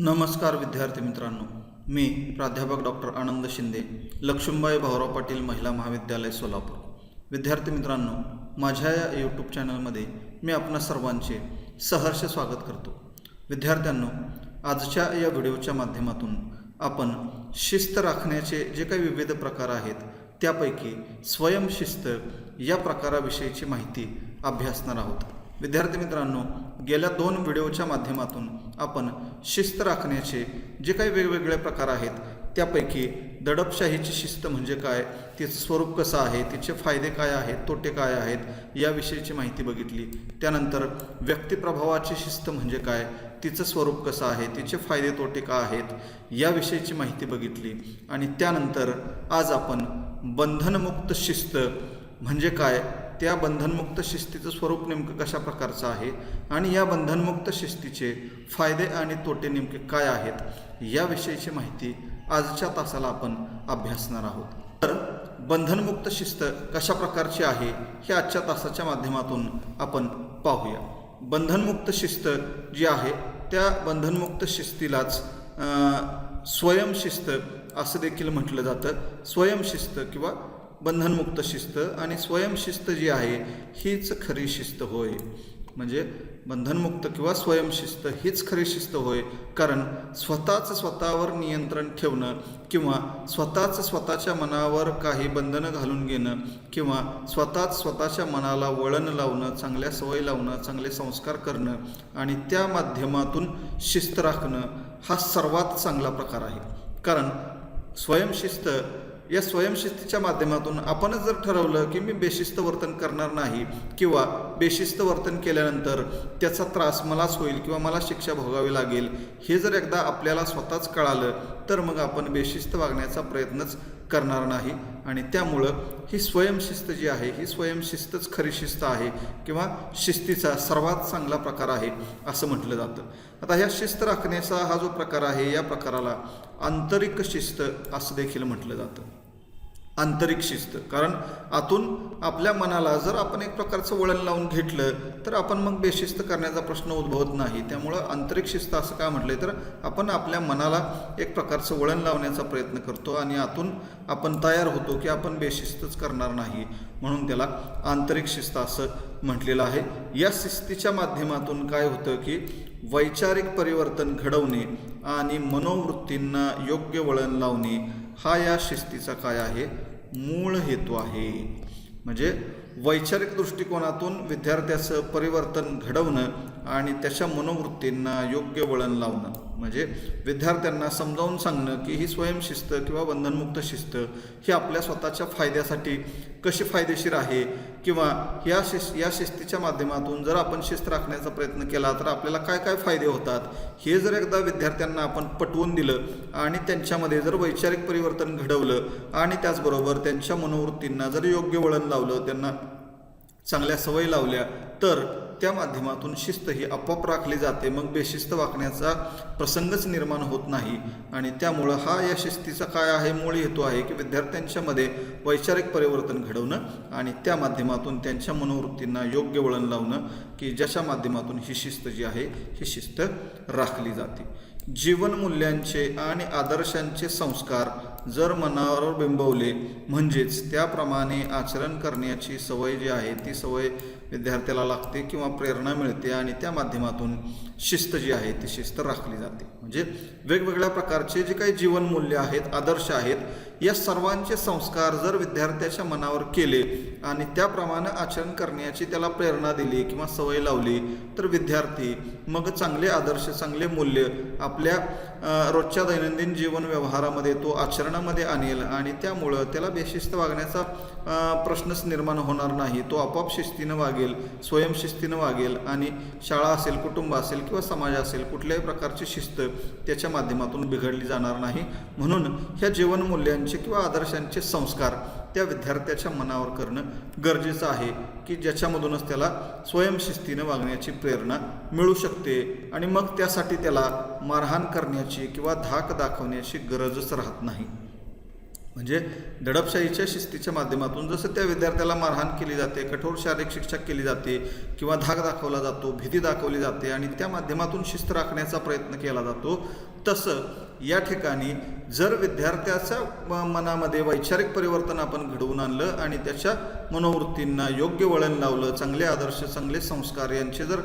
नमस्कार विद्यार्थी मित्रांनो. मी प्राध्यापक डॉक्टर आनंद शिंदे लक्ष्मीबाई भाऊराव पाटील महिला महाविद्यालय सोलापूर. विद्यार्थी मित्रांनो माझ्या या यूट्यूब चॅनलमध्ये मी आपणा सर्वांचे सहर्ष स्वागत करतो. विद्यार्थ्यांनो आजच्या या व्हिडिओच्या माध्यमातून आपण शिस्त राखण्याचे जे काही विविध प्रकार आहेत त्यापैकी स्वयंशिस्त या प्रकाराविषयीची माहिती अभ्यासणार आहोत. विद्यार्थी मित्रांनो गेल्या दोन व्हिडिओच्या माध्यमातून आपण शिस्त राखण्याचे जे काही वेगवेगळे प्रकार आहेत त्यापैकी दडपशाहीची शिस्त म्हणजे काय तिचं स्वरूप कसं आहे तिचे फायदे काय आहेत तोटे काय आहेत याविषयीची माहिती बघितली. त्यानंतर व्यक्तिप्रभावाची शिस्त म्हणजे काय तिचं स्वरूप कसं आहे तिचे फायदे तोटे काय आहेत याविषयीची माहिती बघितली. आणि त्यानंतर आज आपण बंधनमुक्त शिस्त म्हणजे काय त्या बंधनमुक्त शिस्तीचं स्वरूप नेमकं कशा प्रकारचं आहे? आणि या बंधनमुक्त शिस्तीचे फायदे आणि तोटे नेमके काय आहेत? याविषयीची माहिती आजच्या तासाला आपण अभ्यासणार आहोत. तर बंधनमुक्त शिस्त कशा प्रकारची आहे हे आजच्या तासाच्या माध्यमातून आपण पाहूया. बंधनमुक्त शिस्त जी आहे त्या बंधनमुक्त शिस्तीलाच स्वयंशिस्त असं देखील म्हटलं जातं. स्वयंशिस्त किंवा बंधनमुक्त शिस्त आणि स्वयंशिस्त जी आहे हीच खरी शिस्त होय. म्हणजे बंधनमुक्त किंवा स्वयंशिस्त हीच खरी शिस्त होय. कारण स्वतःच स्वतःवर नियंत्रण ठेवणं किंवा स्वतःच स्वतःच्या मनावर काही बंधनं घालून घेणं किंवा स्वतःच स्वतःच्या मनाला वळण लावणं चांगल्या सवयी लावणं चांगले संस्कार करणं आणि त्या माध्यमातून शिस्त राखणं हा सर्वात चांगला प्रकार आहे. कारण स्वयंशिस्त या स्वयंशिस्तीच्या माध्यमातून आपणच जर ठरवलं की मी बेशिस्त वर्तन करणार नाही किंवा बेशिस्त वर्तन केल्यानंतर त्याचा त्रास मलाच होईल किंवा मला शिक्षा भोगावी लागेल हे जर एकदा आपल्याला स्वतःच कळालं तर मग आपण बेशिस्त वागण्याचा प्रयत्नच करणार नाही. आणि त्यामुळं ही स्वयंशिस्त जी आहे ही स्वयंशिस्तच खरी शिस्त आहे किंवा शिस्तीचा सर्वात चांगला प्रकार आहे असं म्हटलं जातं. आता ह्या शिस्त राखण्याचा हा जो प्रकार आहे या प्रकाराला आंतरिक शिस्त असं देखील म्हटलं जातं. आंतरिक शिस्त. कारण आतून आपल्या मनाला जर आपण एक प्रकारचं वळण लावून घेतलं तर आपण मग बेशिस्त करण्याचा प्रश्न उद्भवत नाही. त्यामुळं आंतरिक शिस्त असं काय म्हटलं तर आपण आपल्या मनाला एक प्रकारचं वळण लावण्याचा प्रयत्न करतो आणि आतून आपण तयार होतो की आपण बेशिस्तच करणार नाही. म्हणून त्याला आंतरिक शिस्त असं म्हटलेलं आहे. या शिस्तीच्या माध्यमातून काय होतं की वैचारिक परिवर्तन घडवणे आणि मनोवृत्तींना योग्य वळण लावणे हा या शिस्तीचा काय आहे? मूळ हेतू आहे. म्हणजे वैचारिक दृष्टिकोनातून विद्यार्थ्याचं परिवर्तन घडवणं आणि त्याच्या मनोवृत्तींना योग्य वळण लावणं. म्हणजे विद्यार्थ्यांना समजावून सांगणं की ही स्वयंशिस्त किंवा बंधनमुक्त शिस्त ही आपल्या स्वतःच्या फायद्यासाठी कशी फायदेशीर आहे? किंवा या शिस् या शिस्तीच्या माध्यमातून जर आपण शिस्त राखण्याचा प्रयत्न केला तर आपल्याला काय काय फायदे होतात? हे जर एकदा विद्यार्थ्यांना आपण पटवून दिलं आणि त्यांच्यामध्ये जर वैचारिक परिवर्तन घडवलं आणि त्याचबरोबर त्यांच्या मनोवृत्तींना जर योग्य वळण लावलं त्यांना चांगल्या सवयी लावल्या तर त्या माध्यमातून शिस्त ही आपोआप राखली जाते. मग बेशिस्त वागण्याचा प्रसंगच निर्माण होत नाही. आणि त्यामुळं हा या शिस्तीचा काय आहे? मूळ हेतू आहे की विद्यार्थ्यांच्यामध्ये वैचारिक परिवर्तन घडवणं आणि त्या माध्यमातून त्यांच्या मनोवृत्तींना योग्य वळण लावणं की ज्याच्या माध्यमातून ही शिस्त जी आहे ही शिस्त राखली जाते. जीवनमूल्यांचे आणि आदर्शांचे संस्कार जर मनावर बिंबवले म्हणजेच त्याप्रमाणे आचरण करण्याची सवय जी आहे ती सवय विद्यार्थ्याला लागते किंवा प्रेरणा मिळते आणि त्या माध्यमातून शिस्त जी आहे ती शिस्त राखली जाते. म्हणजे वेगवेगळ्या प्रकारचे जे काही जीवनमूल्य आहेत आदर्श आहेत या सर्वांचे संस्कार जर विद्यार्थ्याच्या मनावर केले आणि त्याप्रमाणे आचरण करण्याची त्याला प्रेरणा दिली किंवा सवय लावली तर विद्यार्थी मग चांगले आदर्श चांगले मूल्य आपल्या रोजच्या दैनंदिन जीवन व्यवहारामध्ये तो आचरण आचरणामध्ये आणेल आणि त्यामुळं त्याला बेशिस्त वागण्याचा प्रश्नच निर्माण होणार नाही. तो आपोआप शिस्तीनं वागेल स्वयंशिस्तीनं वागेल आणि शाळा असेल कुटुंब असेल किंवा समाज असेल कुठल्याही प्रकारची शिस्त त्याच्या माध्यमातून बिघडली जाणार नाही. म्हणून ह्या जीवनमूल्यांचे किंवा आदर्शांचे संस्कार त्या विद्यार्थ्याच्या मनावर करणं गरजेचं आहे की ज्याच्यामधूनच त्याला स्वयंशिस्तीनं वागण्याची प्रेरणा मिळू शकते आणि मग त्यासाठी त्याला मारहाण करण्याची किंवा धाक दाखवण्याची गरजच राहत नाही. म्हणजे दडपशाहीच्या शिस्तीच्या माध्यमातून जसं त्या विद्यार्थ्याला मारहाण केली जाते कठोर शारीरिक शिक्षा केली जाते किंवा धाक दाखवला जातो भीती दाखवली जाते आणि त्या माध्यमातून शिस्त राखण्याचा प्रयत्न केला जातो तसं या ठिकाणी जर विद्यार्थ्याच्या मनामध्ये वैचारिक परिवर्तन आपण घडवून आणलं आणि त्याच्या मनोवृत्तींना योग्य वळण लावलं चांगले आदर्श चांगले संस्कार यांचे जर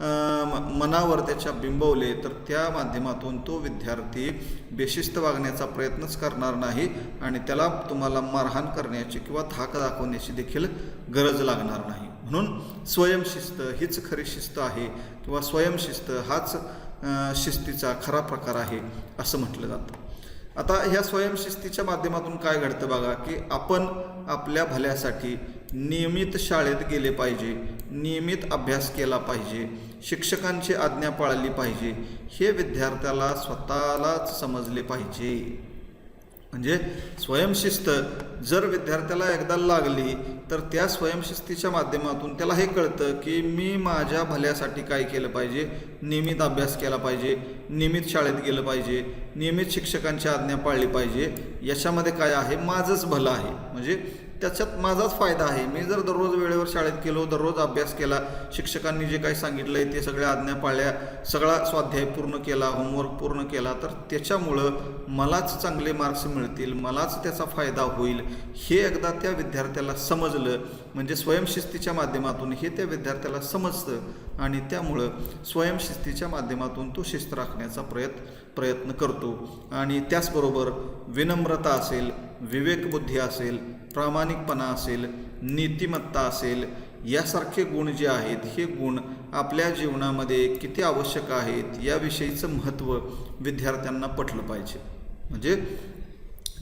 मनावर त्याच्या बिंबवले तर त्या माध्यमातून तो विद्यार्थी बेशिस्त वागण्याचा प्रयत्नच करणार नाही आणि त्याला तुम्हाला मारहाण करण्याची किंवा धाक दाखवण्याची देखील गरज लागणार नाही. म्हणून स्वयंशिस्त हीच खरी शिस्त आहे किंवा स्वयंशिस्त हाच शिस्तीचा खरा प्रकार आहे असं म्हटलं जातं. आता ह्या स्वयंशिस्तीच्या माध्यमातून काय घडतं बघा की आपण आपल्या भल्यासाठी नियमित शाळेत गेले पाहिजे नियमित अभ्यास केला पाहिजे शिक्षकांची आज्ञा पाळली पाहिजे हे विद्यार्थ्याला स्वतःलाच समजले पाहिजे. म्हणजे स्वयंशिस्त जर विद्यार्थ्याला एकदा लागली तर त्या स्वयंशिस्तीच्या माध्यमातून त्याला हे कळतं की मी माझ्या भल्यासाठी काय केलं पाहिजे? नियमित अभ्यास केला पाहिजे नियमित शाळेत गेलं पाहिजे नियमित शिक्षकांची आज्ञा पाळली पाहिजे. याच्यामध्ये काय आहे? माझंच भलं आहे. म्हणजे त्याच्यात माझाच फायदा आहे. मी जर दररोज वेळेवर शाळेत गेलो दररोज अभ्यास केला शिक्षकांनी जे काही सांगितलं आहे ते सगळ्या आज्ञा पाळल्या सगळा स्वाध्याय पूर्ण केला होमवर्क पूर्ण केला तर त्याच्यामुळं मलाच चांगले मार्क्स मिळतील मलाच त्याचा फायदा होईल हे एकदा त्या विद्यार्थ्याला समजलं म्हणजे स्वयंशिस्तीच्या माध्यमातून हे त्या विद्यार्थ्याला समजतं आणि त्यामुळं स्वयंशिस्तीच्या माध्यमातून तो शिस्त राखण्याचा प्रयत्न प्रयत्न करतो. आणि त्याचबरोबर विनम्रता असेल विवेकबुद्धी असेल प्रामाणिकपणा असेल नीतिमत्ता असेल यासारखे गुण जे आहेत हे गुण आपल्या जीवनामध्ये किती आवश्यक आहेत याविषयीचं महत्त्व विद्यार्थ्यांना पटलं पाहिजे. म्हणजे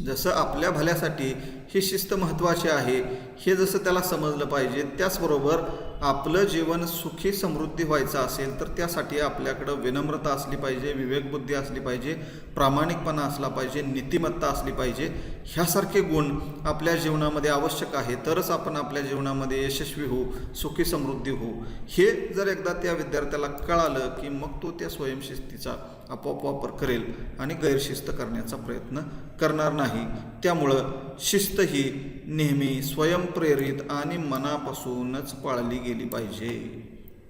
जसं आपल्या भल्यासाठी ही शिस्त महत्त्वाची आहे. हे जसं त्याला समजलं पाहिजे त्याचबरोबर आपलं जीवन सुखी समृद्धी व्हायचं असेल तर त्यासाठी आपल्याकडं विनम्रता असली पाहिजे विवेकबुद्धी असली पाहिजे प्रामाणिकपणा असला पाहिजे नीतिमत्ता असली पाहिजे. ह्यासारखे गुण आपल्या जीवनामध्ये आवश्यक आहे तरच आपण आपल्या जीवनामध्ये यशस्वी होऊ सुखी समृद्धी होऊ. हे जर एकदा त्या विद्यार्थ्याला कळालं की मग तो त्या स्वयंशिस्तीचा आपोआप वापर करेल आणि गैरशिस्त करण्याचा प्रयत्न करणार नाही. त्यामुळं शिस्त ही नेहमी स्वयंप्रेरित आणि मनापासूनच पाळली गेली पाहिजे.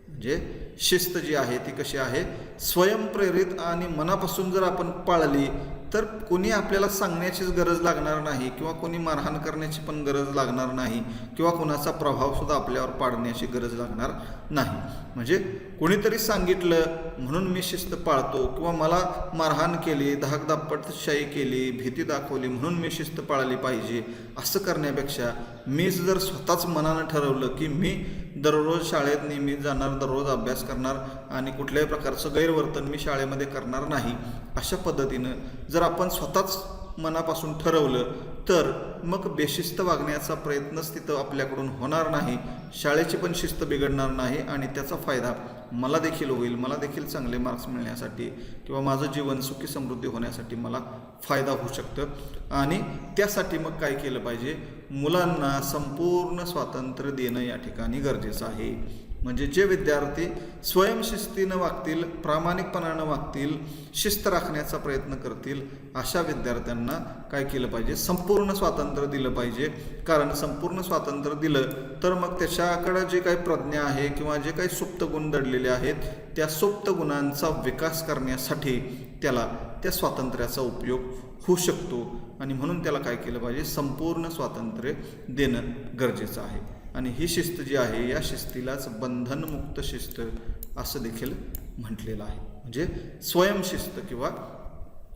म्हणजे शिस्त जी आहे ती कशी आहे? स्वयंप्रेरित आणि मनापासून जर आपण पाळली तर कोणी आपल्याला सांगण्याचीच गरज लागणार नाही किंवा कोणी मारहाण करण्याची पण गरज लागणार नाही किंवा कोणाचा प्रभावसुद्धा आपल्यावर पाडण्याची गरज लागणार नाही. म्हणजे कोणीतरी सांगितलं म्हणून मी शिस्त पाळतो किंवा मला मारहाण केली धाकदापटशाही केली भीती दाखवली म्हणून मी शिस्त पाळली पाहिजे असं करण्यापेक्षा मीच जर स्वतःच मनानं ठरवलं की मी दररोज शाळेत नेहमी जाणार दररोज अभ्यास करणार आणि कुठल्याही प्रकारचं गैरवर्तन मी शाळेमध्ये करणार नाही अशा पद्धतीनं जर आपण स्वतःच मनापासून ठरवलं तर मग बेशिस्त वागण्याचा प्रयत्नच तिथं आपल्याकडून होणार नाही. शाळेची पण शिस्त बिघडणार नाही आणि त्याचा फायदा मला देखील होईल मला देखील चांगले मार्क्स मिळण्यासाठी किंवा माझं जीवन सुखी समृद्धी होण्यासाठी मला फायदा होऊ शकतं. आणि त्यासाठी मग काय केलं पाहिजे? मुलांना संपूर्ण स्वातंत्र्य देणं या ठिकाणी गरजेचं आहे. म्हणजे जे विद्यार्थी स्वयंशिस्तीनं वागतील प्रामाणिकपणानं वागतील शिस्त राखण्याचा प्रयत्न करतील अशा विद्यार्थ्यांना काय केलं पाहिजे? संपूर्ण स्वातंत्र्य दिलं पाहिजे. कारण संपूर्ण स्वातंत्र्य दिलं तर मग त्याच्याकडं जे काही प्रज्ञा आहे किंवा जे काही सुप्त गुण दडलेले आहेत त्या सुप्त गुणांचा विकास करण्यासाठी त्याला त्या स्वातंत्र्याचा उपयोग होऊ शकतो. आणि म्हणून त्याला काय केलं पाहिजे? संपूर्ण स्वातंत्र्य देणं गरजेचं आहे. आणि ही शिस्त जी आहे या शिस्तीलाच बंधनमुक्त शिस्त असं देखील म्हटलेलं आहे. म्हणजे स्वयंशिस्त किंवा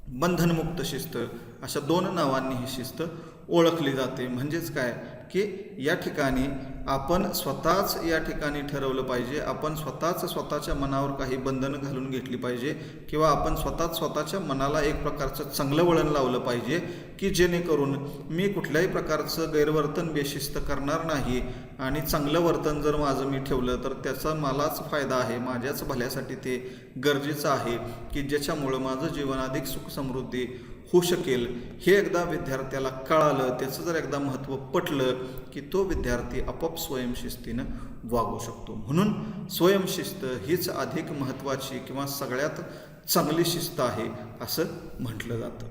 बंधनमुक्त शिस्त अशा दोन नावांनी ही शिस्त ओळखली जाते. म्हणजेच काय? की या ठिकाणी आपण स्वतःच या ठिकाणी ठरवलं पाहिजे. आपण स्वतःच स्वतःच्या मनावर काही बंधनं घालून घेतली पाहिजे किंवा आपण स्वतःच स्वतःच्या मनाला एक प्रकारचं चांगलं वळण लावलं पाहिजे की जेणेकरून मी कुठल्याही प्रकारचं गैरवर्तन बेशिस्त करणार नाही आणि चांगलं वर्तन जर माझं मी ठेवलं तर त्याचा मलाच फायदा आहे माझ्याच भल्यासाठी ते गरजेचं आहे की ज्याच्यामुळं माझं जीवन अधिक सुख समृद्धी होऊ शकेल. हे एकदा विद्यार्थ्याला कळालं त्याचं जर एकदा महत्त्व पटलं की तो विद्यार्थी आपोआप स्वयंशिस्तीनं वागू शकतो. म्हणून स्वयंशिस्त हीच अधिक महत्त्वाची किंवा सगळ्यात चांगली शिस्त आहे असं म्हटलं जातं.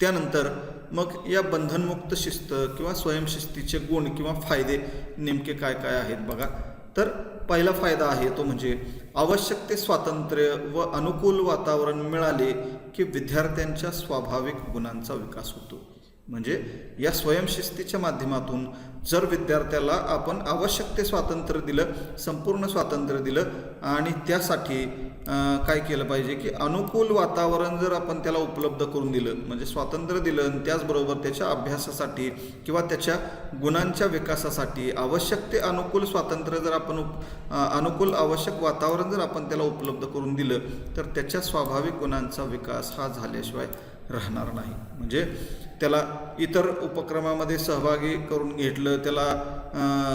त्यानंतर मग या बंधनमुक्त शिस्त किंवा स्वयंशिस्तीचे गुण किंवा फायदे नेमके काय काय आहेत? बघा. तर पहिला फायदा आहे तो म्हणजे आवश्यक ते स्वातंत्र्य व अनुकूल वातावरण मिळाले की विद्यार्थ्यांच्या स्वाभाविक गुणांचा विकास होतो. म्हणजे या स्वयंशिस्तीच्या माध्यमातून जर विद्यार्थ्याला आपण आवश्यक ते स्वातंत्र्य दिलं संपूर्ण स्वातंत्र्य दिलं आणि त्यासाठी काय केलं पाहिजे की अनुकूल वातावरण जर आपण त्याला उपलब्ध करून दिलं म्हणजे स्वातंत्र्य दिलं आणि त्याचबरोबर त्याच्या अभ्यासासाठी किंवा त्याच्या गुणांच्या विकासासाठी आवश्यक ते अनुकूल स्वातंत्र्य जर आपण उप- अनुकूल आवश्यक वातावरण जर आपण त्याला उपलब्ध करून दिलं तर त्याच्या स्वाभाविक गुणांचा विकास हा झाल्याशिवाय राहणार नाही. म्हणजे त्याला इतर उपक्रमामध्ये सहभागी करून घेतलं त्याला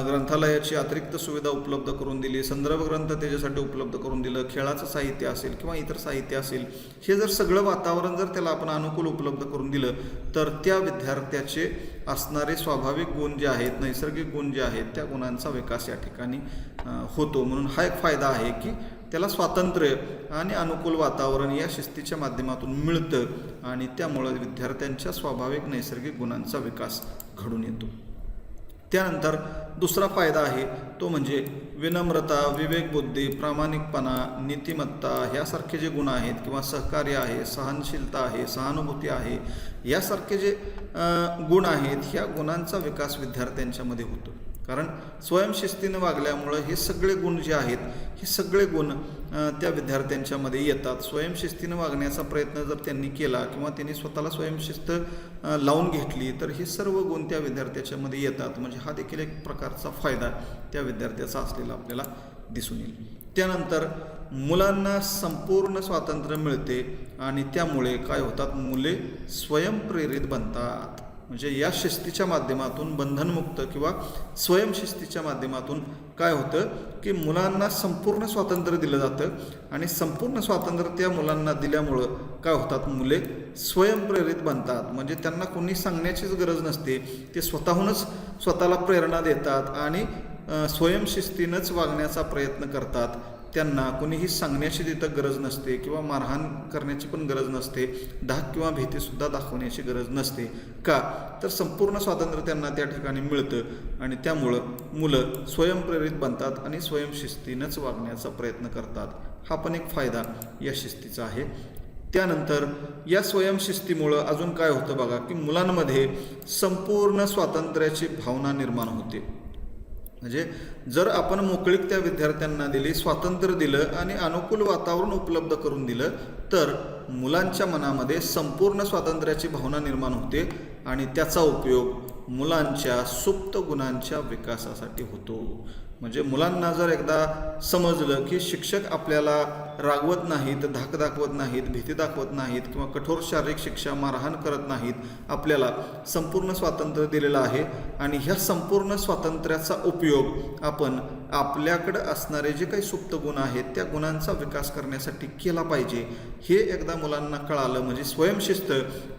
ग्रंथालयाची अतिरिक्त सुविधा उपलब्ध करून दिली संदर्भ ग्रंथ त्याच्यासाठी उपलब्ध करून दिलं खेळाचं साहित्य असेल किंवा इतर साहित्य असेल हे जर सगळं वातावरण जर त्याला आपण अनुकूल उपलब्ध करून दिलं तर त्या विद्यार्थ्याचे असणारे स्वाभाविक गुण जे आहेत नैसर्गिक गुण जे आहेत त्या गुणांचा विकास या ठिकाणी होतो. म्हणून हा एक फायदा आहे की त्याला स्वातंत्र्य आणि अनुकूल वातावरण या शिस्तीच्या माध्यमातून मिळतं आणि त्यामुळं विद्यार्थ्यांच्या स्वाभाविक नैसर्गिक गुणांचा विकास घडून येतो. त्यानंतर दुसरा फायदा आहे तो म्हणजे विनम्रता विवेकबुद्धी प्रामाणिकपणा नीतिमत्ता ह्यासारखे जे गुण आहेत किंवा सहकार्य आहे सहनशीलता आहे सहानुभूती आहे यासारखे जे गुण आहेत ह्या गुणांचा विकास विद्यार्थ्यांच्यामध्ये होतो. कारण स्वयंशिस्तीनं वागल्यामुळं हे सगळे गुण जे आहेत हे सगळे गुण त्या विद्यार्थ्यांच्यामध्ये येतात. स्वयंशिस्तीनं वागण्याचा प्रयत्न जर त्यांनी केला किंवा त्यांनी स्वतःला स्वयंशिस्त लावून घेतली तर हे सर्व गुण त्या विद्यार्थ्याच्यामध्ये येतात. म्हणजे हा देखील एक प्रकारचा फायदा त्या विद्यार्थ्याचा असलेला आपल्याला दिसून येईल. त्यानंतर मुलांना संपूर्ण स्वातंत्र्य मिळते आणि त्यामुळे काय होतात? मुले स्वयंप्रेरित बनतात. म्हणजे या शिस्तीच्या माध्यमातून बंधनमुक्त किंवा स्वयंशिस्तीच्या माध्यमातून काय होतं की मुलांना संपूर्ण स्वातंत्र्य दिलं जातं आणि संपूर्ण स्वातंत्र्य त्या मुलांना दिल्यामुळं काय होतात? मुले स्वयंप्रेरित बनतात. म्हणजे त्यांना कोणी सांगण्याचीच गरज नसते. ते स्वतःहूनच स्वतःला प्रेरणा देतात आणि स्वयंशिस्तीनंच वागण्याचा प्रयत्न करतात. त्यांना कोणीही सांगण्याची तिथं गरज नसते किंवा मारहाण करण्याची पण गरज नसते धाक किंवा भीतीसुद्धा दाखवण्याची गरज नसते. का? तर संपूर्ण स्वातंत्र्य त्यांना त्या ठिकाणी मिळतं आणि त्यामुळं मुलं स्वयंप्रेरित बनतात आणि स्वयंशिस्तीनंच वागण्याचा प्रयत्न करतात. हा पण एक फायदा या शिस्तीचा आहे. त्यानंतर या स्वयंशिस्तीमुळं अजून काय होतं बघा की मुलांमध्ये संपूर्ण स्वातंत्र्याची भावना निर्माण होते. म्हणजे जर आपण मोकळीक त्या विद्यार्थ्यांना दिली स्वातंत्र्य दिलं आणि अनुकूल वातावरण उपलब्ध करून दिलं तर मुलांच्या मनामध्ये संपूर्ण स्वातंत्र्याची भावना निर्माण होते आणि त्याचा उपयोग मुलांच्या सुप्त गुणांच्या विकासासाठी होतो. म्हणजे मुलांना जर एकदा समजलं की शिक्षक आपल्याला रागवत नाहीत धाक दाखवत नाहीत भीती दाखवत नाहीत किंवा कठोर शारीरिक शिक्षा मारहाण करत नाहीत आपल्याला संपूर्ण स्वातंत्र्य दिलेलं आहे. आणि ह्या संपूर्ण स्वातंत्र्याचा उपयोग आपण आपल्याकडं असणारे जे काही सुप्त गुण आहेत त्या गुणांचा विकास करण्यासाठी केला पाहिजे. हे एकदा मुलांना कळालं म्हणजे स्वयंशिस्त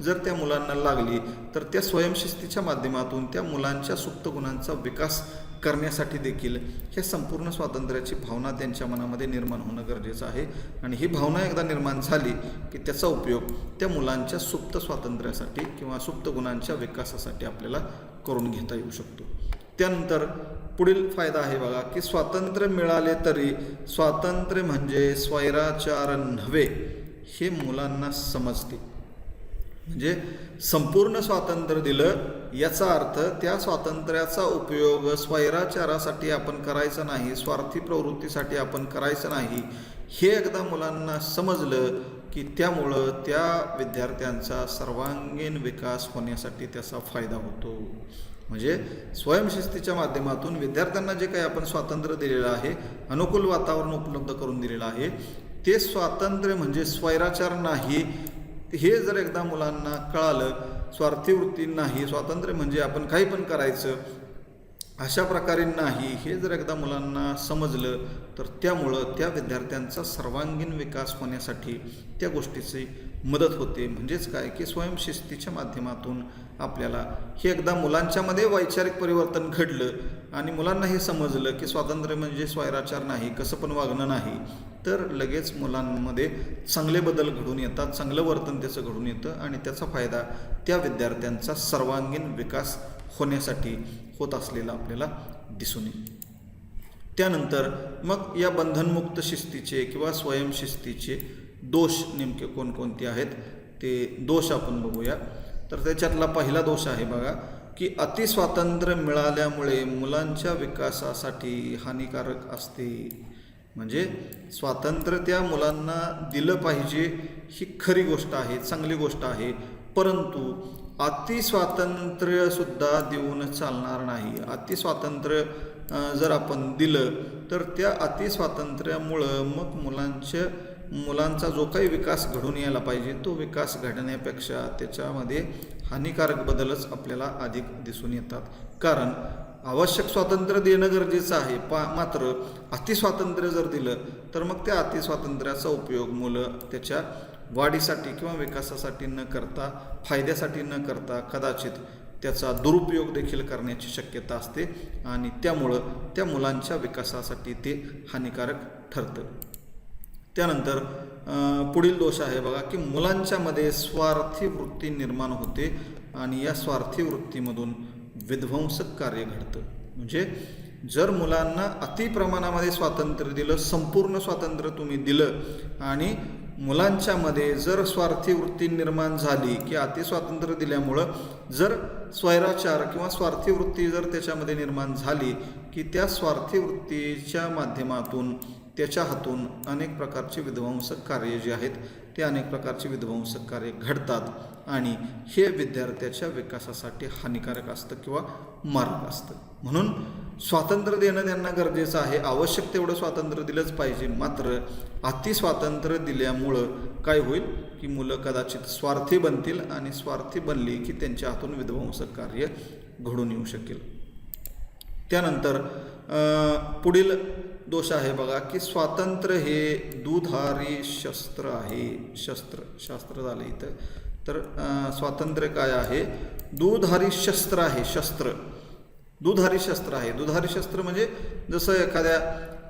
जर त्या मुलांना लागली तर त्या स्वयंशिस्तीच्या माध्यमातून त्या मुलांच्या सुप्त गुणांचा विकास करण्यासाठी देखील ह्या संपूर्ण स्वातंत्र्याची भावना त्यांच्या मनामध्ये निर्माण होणं गरजेचं आहे. आणि ही भावना एकदा निर्माण झाली की त्याचा उपयोग त्या मुलांच्या सुप्त स्वातंत्र्यासाठी किंवा सुप्त गुणांच्या विकासासाठी आपल्याला करून घेता येऊ शकतो. त्यानंतर पुढील फायदा आहे बघा की स्वातंत्र्य मिळाले तरी स्वातंत्र्य म्हणजे स्वैराचार नव्हे हे मुलांना समजते. म्हणजे संपूर्ण स्वातंत्र्य दिलं याचा अर्थ त्या स्वातंत्र्याचा उपयोग स्वैराचारासाठी आपण करायचा नाही स्वार्थी प्रवृत्तीसाठी आपण करायचं नाही हे एकदा मुलांना समजलं की त्यामुळं त्या विद्यार्थ्यांचा सर्वांगीण विकास होण्यासाठी त्याचा फायदा होतो. म्हणजे स्वयंशिस्तीच्या माध्यमातून विद्यार्थ्यांना जे काही आपण स्वातंत्र्य दिलेलं आहे अनुकूल वातावरण उपलब्ध करून दिलेलं आहे ते स्वातंत्र्य म्हणजे स्वैराचार नाही. हे जर एकदा मुलांना कळालं स्वार्थी वृत्ती नाही स्वातंत्र्य म्हणजे आपण काही पण करायचं अशा प्रकारे नाही हे जर एकदा मुलांना समजलं तर त्यामुळं त्या विद्यार्थ्यांचा सर्वांगीण विकास होण्यासाठी त्या गोष्टीची मदत होते. म्हणजेच काय की स्वयंशिस्तीच्या माध्यमातून आपल्याला हे एकदा मुलांच्यामध्ये वैचारिक परिवर्तन घडलं आणि मुलांना हे समजलं की स्वातंत्र्य म्हणजे स्वैराचार नाही कसं पण वागणं नाही तर लगेच मुलांमध्ये चांगले बदल घडून येतात चांगलं वर्तन त्याचं घडून येतं आणि त्याचा फायदा त्या विद्यार्थ्यांचा सर्वांगीण विकास होण्यासाठी होत असलेला आपल्याला दिसून येईल. त्यानंतर मग या बंधनमुक्त शिस्तीचे किंवा स्वयंशिस्तीचे दोष नेमके कोणकोणते आहेत ते दोष आपण बघूया. तर त्याच्यातला पहिला दोष आहे बघा की अतिस्वातंत्र्य मिळाल्यामुळे मुलांच्या विकासासाठी हानिकारक असते. म्हणजे स्वातंत्र्य त्या मुलांना दिलं पाहिजे ही खरी गोष्ट आहे चांगली गोष्ट आहे. परंतु अतिस्वातंत्र्यसुद्धा देऊन चालणार नाही. अतिस्वातंत्र्य जर आपण दिलं तर त्या अतिस्वातंत्र्यामुळं मग मुलांच्या मुलांचा जो काही विकास घडून यायला पाहिजे तो विकास घडण्यापेक्षा त्याच्यामध्ये हानिकारक बदलच आपल्याला अधिक दिसून येतात. कारण आवश्यक स्वातंत्र्य देणं गरजेचं आहे. पा मात्र अतिस्वातंत्र्य जर दिलं तर मग त्या अतिस्वातंत्र्याचा उपयोग मुलं त्याच्या वाढीसाठी किंवा विकासासाठी न करता फायद्यासाठी न करता कदाचित त्याचा दुरुपयोग देखील करण्याची शक्यता असते आणि त्यामुळं त्या मुलांच्या विकासासाठी ते हानिकारक ठरतं. त्यानंतर पुढील दोष आहे बघा की मुलांच्यामध्ये स्वार्थी वृत्ती निर्माण होते आणि या स्वार्थी वृत्तीमधून विध्वंसक कार्य घडतं. म्हणजे जर मुलांना अति प्रमाणामध्ये स्वातंत्र्य दिलं संपूर्ण स्वातंत्र्य तुम्ही दिलं आणि मुलांच्यामध्ये जर स्वार्थी वृत्ती निर्माण झाली की अतिस्वातंत्र्य दिल्यामुळं जर स्वैराचार किंवा स्वार्थी वृत्ती जर त्याच्यामध्ये निर्माण झाली की त्या स्वार्थी वृत्तीच्या माध्यमातून त्याच्या हातून अनेक प्रकारचे विध्वंसक कार्य जे आहेत ते अनेक प्रकारचे विध्वंसक कार्य घडतात आणि हे विद्यार्थ्याच्या विकासासाठी हानिकारक असतं किंवा मारक असतं. म्हणून स्वातंत्र्य देणं त्यांना गरजेचं आहे. आवश्यक तेवढं स्वातंत्र्य दिलंच पाहिजे. मात्र अति स्वातंत्र्य दिल्यामुळं काय होईल? की मुलं कदाचित स्वार्थी बनतील आणि स्वार्थी बनली की त्यांच्या हातून विध्वंसक कार्य घडून येऊ शकेल. त्यानंतर पुढील दोष आहे बघा की स्वातंत्र्य हे दुधारी शस्त्र आहे. शस्त्र शास्त्र झालं इथं. तर स्वातंत्र्य काय आहे? दुधारी शस्त्र आहे शस्त्र. दुधारी शस्त्र आहे. दुधारी शस्त्र म्हणजे जसं एखाद्या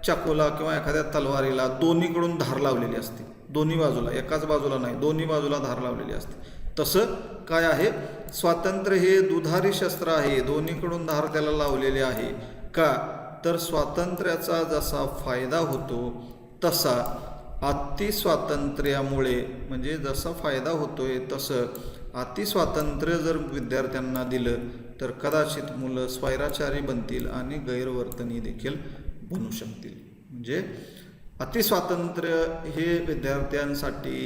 चाकूला किंवा एखाद्या तलवारीला दोन्हीकडून धार लावलेली असते. दोन्ही बाजूला एकाच बाजूला नाही दोन्ही बाजूला धार लावलेली असते. तसं काय आहे? स्वातंत्र्य हे दुधारी शस्त्र आहे. दोन्हीकडून धार त्याला लावलेले आहे. का? तर स्वातंत्र्याचा जसा फायदा होतो तसा अतिस्वातंत्र्यामुळे म्हणजे जसा फायदा होतो आहे तसं अतिस्वातंत्र्य जर विद्यार्थ्यांना दिलं तर कदाचित मुलं स्वैराचारी बनतील आणि गैरवर्तनी देखील बनू शकतील. म्हणजे अतिस्वातंत्र्य हे विद्यार्थ्यांसाठी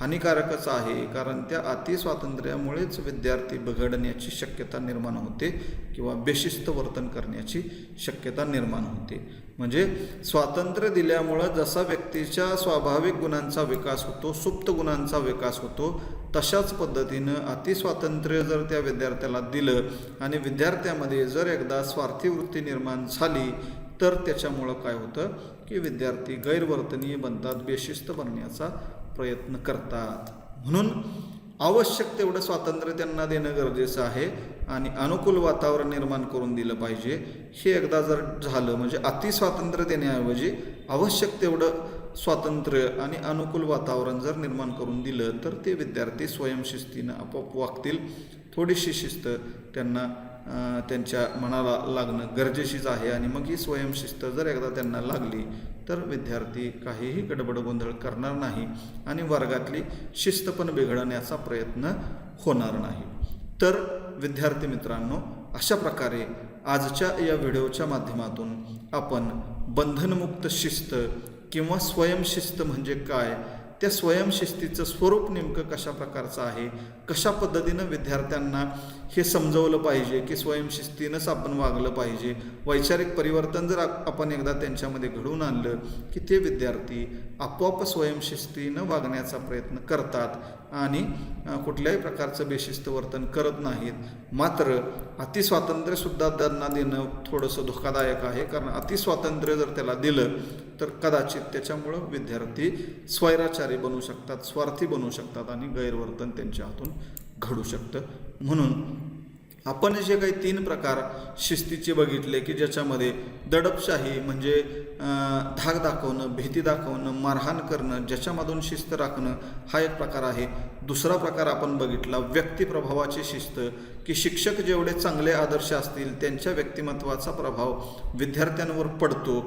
हानिकारकच आहे कारण त्या अतिस्वातंत्र्यामुळेच विद्यार्थी बिघडण्याची शक्यता निर्माण होते किंवा बेशिस्त वर्तन करण्याची शक्यता निर्माण होते. म्हणजे स्वातंत्र्य दिल्यामुळं जसा व्यक्तीच्या स्वाभाविक गुणांचा विकास होतो सुप्त गुणांचा विकास होतो तशाच पद्धतीनं अतिस्वातंत्र्य जर त्या विद्यार्थ्याला दिलं आणि विद्यार्थ्यामध्ये जर एकदा स्वार्थी वृत्ती निर्माण झाली तर त्याच्यामुळं काय होतं की विद्यार्थी गैरवर्तनीय बनतात बेशिस्त बनण्याचा प्रयत्न करतात. म्हणून आवश्यक तेवढं स्वातंत्र्य त्यांना देणं गरजेचं आहे आणि अनुकूल वातावरण निर्माण करून दिलं पाहिजे. हे एकदा जर झालं म्हणजे अतिस्वातंत्र्य देण्याऐवजी आवश्यक तेवढं स्वातंत्र्य आणि अनुकूल वातावरण जर निर्माण करून दिलं तर ते विद्यार्थी स्वयंशिस्तीनं आपोआप वागतील. थोडीशी शिस्त त्यांना त्यांच्या मनाला लागणं गरजेचीच आहे आणि मग ही स्वयंशिस्त जर एकदा त्यांना लागली तर विद्यार्थी काहीही गडबड गोंधळ करणार नाही आणि वर्गातली शिस्त पण बिघडण्याचा प्रयत्न होणार नाही. तर विद्यार्थी मित्रांनो अशा प्रकारे आजच्या या व्हिडिओच्या माध्यमातून आपण बंधनमुक्त शिस्त किंवा स्वयंशिस्त म्हणजे काय त्या स्वयंशिस्तीचं स्वरूप नेमकं कशा प्रकारचं आहे? कशा पद्धतीनं विद्यार्थ्यांना हे समजवलं पाहिजे की स्वयंशिस्तीनंच आपण वागलं पाहिजे? वैचारिक परिवर्तन जर आपण एकदा त्यांच्यामध्ये घडवून आणलं की ते विद्यार्थी आपोआप स्वयंशिस्तीनं वागण्याचा प्रयत्न करतात आणि कुठल्याही प्रकारचं बेशिस्त वर्तन करत नाहीत. मात्र अतिस्वातंत्र्यसुद्धा त्यांना देणं थोडंसं धोकादायक आहे. कारण अतिस्वातंत्र्य जर त्याला दिलं तर कदाचित त्याच्यामुळं विद्यार्थी स्वैराचारी बनू शकतात स्वार्थी बनू शकतात आणि गैरवर्तन त्यांच्या हातून घडू शकतं. म्हणून आपण जे काही तीन प्रकार शिस्तीचे बघितले की ज्याच्यामध्ये दडपशाही म्हणजे धाक दाखवणं भीती दाखवणं मारहाण करणं ज्याच्यामधून शिस्त राखणं हा एक प्रकार आहे. दुसरा प्रकार आपण बघितला व्यक्तिप्रभावाची शिस्त की शिक्षक जेवढे चांगले आदर्श असतील त्यांच्या व्यक्तिमत्वाचा प्रभाव विद्यार्थ्यांवर पडतो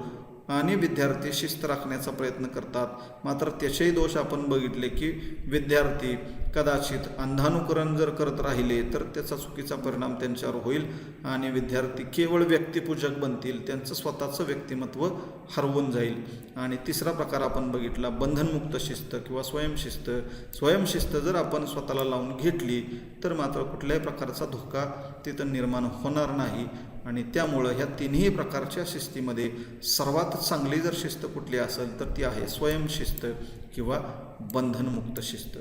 आणि विद्यार्थी शिस्त राखण्याचा प्रयत्न करतात. मात्र त्याचेही दोष आपण बघितले की विद्यार्थी कदाचित अंधानुकरण जर करत राहिले तर त्याचा चुकीचा परिणाम त्यांच्यावर होईल आणि विद्यार्थी केवळ व्यक्तिपूजक बनतील त्यांचं स्वतःचं व्यक्तिमत्व हरवून जाईल. आणि तिसरा प्रकार आपण बघितला बंधनमुक्त शिस्त किंवा स्वयंशिस्त स्वयंशिस्त जर आपण स्वतःला लावून घेतली तर मात्र कुठल्याही प्रकारचा धोका तिथं निर्माण होणार नाही. आणि त्यामुळं ह्या तिन्ही प्रकारच्या शिस्तीमध्ये सर्वात चांगली जर शिस्त कुठली असेल तर ती आहे स्वयंशिस्त किंवा बंधनमुक्त शिस्त.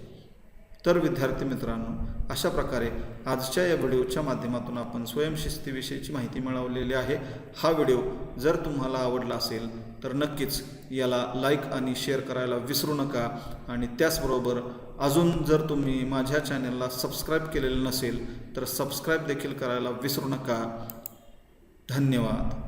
तर विद्यार्थी मित्रांनो अशा प्रकारे आजच्या या व्हिडिओच्या माध्यमातून आपण स्वयंशिस्तीविषयीची माहिती मिळवलेली आहे. हा व्हिडिओ जर तुम्हाला आवडला असेल तर नक्कीच याला लाईक आणि शेअर करायला विसरू नका. आणि त्याचबरोबर अजून जर तुम्ही माझ्या चॅनलला सबस्क्राईब केलेलं नसेल तर सबस्क्राईब देखील करायला विसरू नका. धन्यवाद.